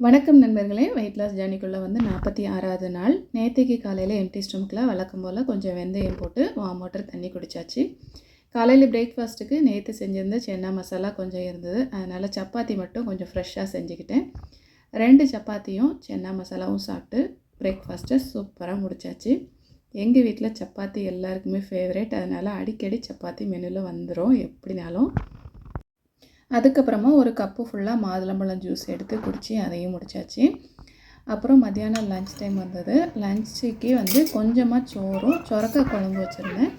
வணக்கம் நண்பர்களே weight loss ஜேர்னிக்குள்ளே வந்து நாற்பத்தி ஆறாவது நாள். நேற்றுக்கு காலையில் எம்டி ஸ்டொமக்கில் வழக்கம் போல் கொஞ்சம் வெந்தயம் போட்டு வாம் வாட்டர் தண்ணி குடித்தாச்சு காலையில் பிரேக்ஃபாஸ்ட்டுக்கு நேற்று செஞ்சிருந்த சென்னா மசாலா கொஞ்சம் இருந்தது. அதனால் சப்பாத்தி மட்டும் கொஞ்சம் ஃப்ரெஷ்ஷாக செஞ்சுக்கிட்டேன். ரெண்டு சப்பாத்தியும் சென்னா மசாலாவும் சாப்பிட்டு பிரேக்ஃபாஸ்ட்டை சூப்பராக முடிச்சாச்சு. எங்கள் வீட்டில் சப்பாத்தி எல்லாருக்குமே ஃபேவரேட் அதனால் அடிக்கடி சப்பாத்தி மெனுவில் வந்துடும் எப்படினாலும் அதுக்கப்புறமா ஒரு கப்பு ஃபுல்லாக மாதுளம்பழம் ஜூஸ் எடுத்து குடித்து அதையும் முடிச்சாச்சு. அப்புறம் மத்தியானம் லஞ்ச் டைம் வந்தது. லஞ்சுக்கு வந்து கொஞ்சமாக சோறும் சொரக்காய் குழம்பு வச்சுருந்தேன்.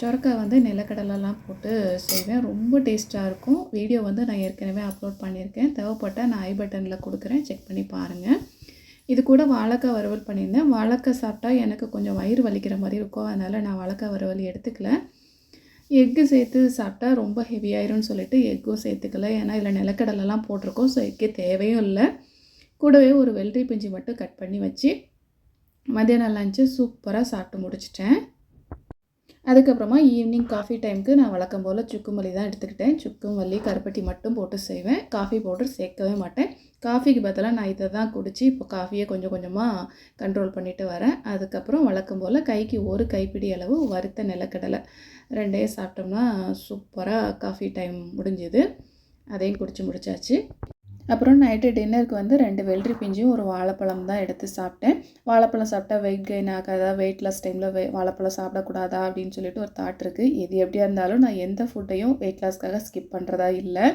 சொரக்காய் வந்து நிலக்கடலெல்லாம் போட்டு செய்வேன். ரொம்ப டேஸ்ட்டாக இருக்கும். வீடியோ வந்து நான் ஏற்கனவே அப்லோட் பண்ணியிருக்கேன். தேவைப்பட்டால் நான் ஐ பட்டனில் கொடுக்குறேன். செக் பண்ணி பாருங்கள் இது கூட வாழைக்காய் வறுவல் பண்ணியிருந்தேன். வாழைக்காய் சாப்பிட்டா எனக்கு கொஞ்சம் வயிறு வலிக்கிற மாதிரி இருக்கும். அதனால் நான் வாழைக்காய் வறுவல் எடுத்துக்கல. எக்கு சேர்த்து சாப்பிட்டா ரொம்ப ஹெவியாயிரும்னு சொல்லிட்டு எக்கும் சேர்த்துக்கல. ஏன்னா இதில் நிலக்கடலெல்லாம் போட்டிருக்கோம். ஸோ எக்கு தேவையும் இல்லை. கூடவே ஒரு வெள்ளரி பிஞ்சு மட்டும் கட் பண்ணி வச்சு மத்தியானம் லஞ்சு சூப்பராக சாப்பிட்டு முடிச்சிட்டேன். அதுக்கப்புறமா ஈவினிங் காஃபி டைமுக்கு நான் வழக்கம் போல் சுக்குமல்லி தான் எடுத்துக்கிட்டேன். சுக்குமல்லி கருப்பட்டி மட்டும் போட்டு செய்வேன். காஃபி பவுடர் சேர்க்கவே மாட்டேன். காஃபிக்கு பதிலாக நான் இதை தான் குடித்து இப்போ காஃபியை கொஞ்சம் கொஞ்சமாக கண்ட்ரோல் பண்ணிவிட்டு வரேன். அதுக்கப்புறம் வழக்கம் போல் கைக்கு ஒரு கைப்பிடி அளவு வறுத்த நிலக்கடலை ரெண்டையும் சாப்பிட்டோம்னா சூப்பராக காஃபி டைம் முடிஞ்சுது. அதையும் குடித்து முடிச்சாச்சு. அப்புறம் நைட்டு டின்னருக்கு வந்து ரெண்டு வெள்ளரி பிஞ்சும் ஒரு வாழைப்பழம் தான் எடுத்து சாப்பிட்டேன். வாழைப்பழம் சாப்பிட்டா வெயிட் கெயின் ஆகாதா? வெயிட் லாஸ் டைமில் வெ வாழைப்பழம் சாப்பிடக்கூடாதா? அப்படின்னு சொல்லிட்டு ஒரு தாட் இருக்குது எது எப்படியா இருந்தாலும் நான் எந்த ஃபுட்டையும் வெயிட் லாஸ்க்காக ஸ்கிப் பண்ணுறதா இல்லை.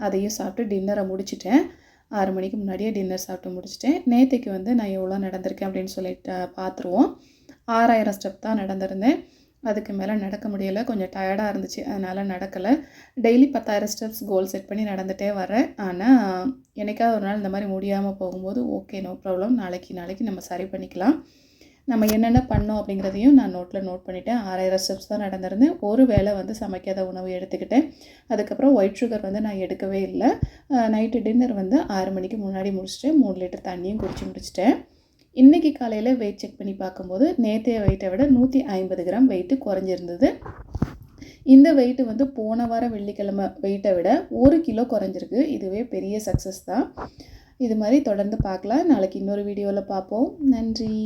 அதையும் சாப்பிட்டு டின்னரை முடிச்சிட்டேன். ஆறு மணிக்கு முன்னாடியே டின்னர் சாப்பிட்டு முடிச்சிட்டேன். நேற்றுக்கு வந்து நான் எவ்வளோ நடந்திருக்கேன் அப்படின்னு சொல்லிட்டு பார்த்துருவோம். ஆறாயிரம் ஸ்டெப் தான் நடந்திருந்தேன். அதுக்கு மேலே நடக்க முடியலை. கொஞ்சம் டயர்டாக இருந்துச்சு. அதனால் நடக்கலை. டெய்லி பத்தாயிரம் ஸ்டெப்ஸ் கோல் செட் பண்ணி நடந்துகிட்டே வரேன் ஆனால் என்னைக்காவது ஒரு நாள் இந்த மாதிரி முடியாமல் போகும்போது ஓகே நோ ப்ராப்ளம் நாளைக்கு நாளைக்கு நம்ம சரி பண்ணிக்கலாம். நம்ம என்னென்ன பண்ணோம் அப்படிங்கிறதையும் நான் நோட்டில் நோட் பண்ணிவிட்டேன் ஆறாயிரம் ஸ்டெப்ஸ் தான் நடந்திருந்தேன். ஒரு வேளை வந்து சமைக்காத உணவு எடுத்துக்கிட்டேன். அதுக்கப்புறம் ஒயிட் சுகர் வந்து நான் எடுக்கவே இல்லை. நைட்டு டின்னர் வந்து ஆறு மணிக்கு முன்னாடி முடிச்சுட்டு மூணு லிட்டர் தண்ணியும் குடிச்சு முடிச்சிட்டேன். இன்றைக்கி காலையில் வெயிட் செக் பண்ணி பார்க்கும்போது நேற்றைய வெயிட்டை விட நூற்றி ஐம்பது கிராம் வெயிட்டு குறைஞ்சிருந்தது. இந்த வெயிட்டு வந்து போன வாரம் வெள்ளிக்கிழமை வெயிட்டை விட ஒரு கிலோ குறைஞ்சிருக்கு. இதுவே பெரிய சக்ஸஸ் தான். இது மாதிரி தொடர்ந்து பார்க்கலாம். நாளைக்கு இன்னொரு வீடியோவில் பார்ப்போம். நன்றி.